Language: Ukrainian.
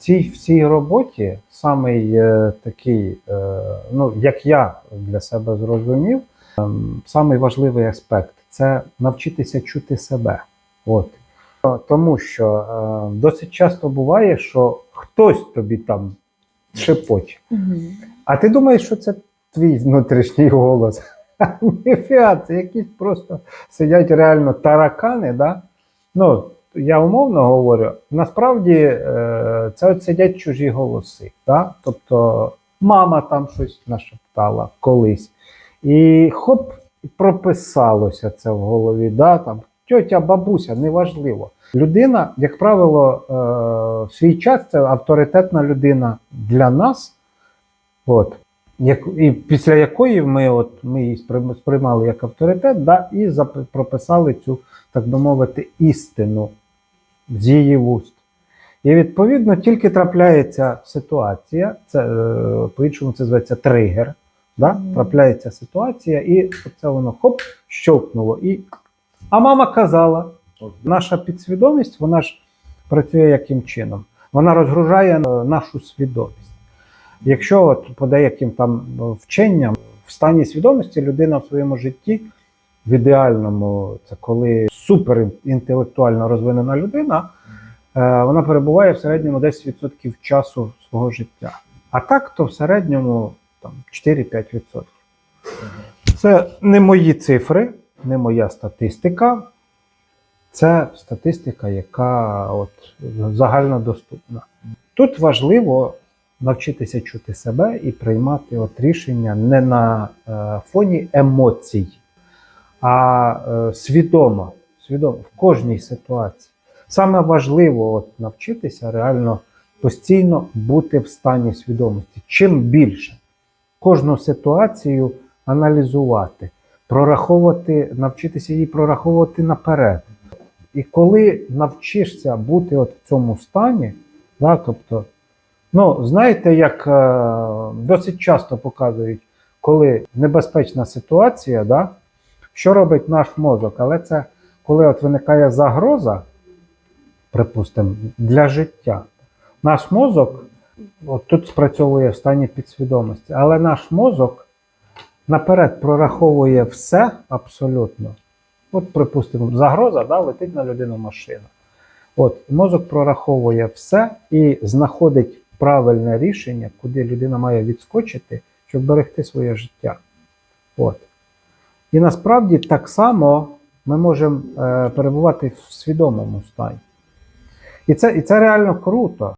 цій всій роботі самий е, такий, е, ну як я для себе зрозумів, ем, самий важливий аспект це навчитися чути себе. От. Тому що е, досить часто буває, що хтось тобі там шепоче. А ти думаєш, що це твій внутрішній голос? Ніфіга, це якісь просто сидять реально таракани, да? Ну, я умовно говорю, насправді е, це сидять чужі голоси. Да? Тобто мама там щось нашептала колись. І хоп, прописалося це в голові. Да? Там, тьотя, бабуся, неважливо. Людина, як правило, е, в свій час це авторитетна людина для нас. От. Як, і після якої ми, от, ми її сприймали як авторитет, да, і зап- прописали цю, так би мовити, істину з її вуст. І відповідно тільки трапляється ситуація, це е, по-іншому це зветься тригер. Да? Трапляється ситуація, і це воно хоп, щовкнуло. І... А мама казала, наша підсвідомість, вона ж працює яким чином? Вона розгружає е, нашу свідомість. Якщо от по деяким там е, вченням в стані свідомості людина в своєму житті, в ідеальному, це коли суперінтелектуально розвинена людина, е, вона перебуває в середньому 10% часу свого життя. А так, то в середньому там, 4-5%. Це не мої цифри, не моя статистика. Це статистика, яка от, загальнодоступна. Тут важливо навчитися чути себе і приймати от рішення не на е, фоні емоцій, а е, свідомо, свідомо в кожній ситуації. Саме важливо от, навчитися реально постійно бути в стані свідомості. Чим більше кожну ситуацію аналізувати, прораховувати, навчитися її прораховувати наперед. І коли навчишся бути от в цьому стані, да, тобто, ну, знаєте, як е, досить часто показують, коли небезпечна ситуація, да, що робить наш мозок? Але це коли от виникає загроза, припустимо, для життя, наш мозок от тут спрацьовує в стані підсвідомості, але наш мозок наперед прораховує все абсолютно. От, припустимо, загроза, да, летить на людину машина. От, мозок прораховує все і знаходить правильне рішення, куди людина має відскочити, щоб берегти своє життя. От. І насправді так само ми можемо е, перебувати в свідомому стані. І це, і це реально круто.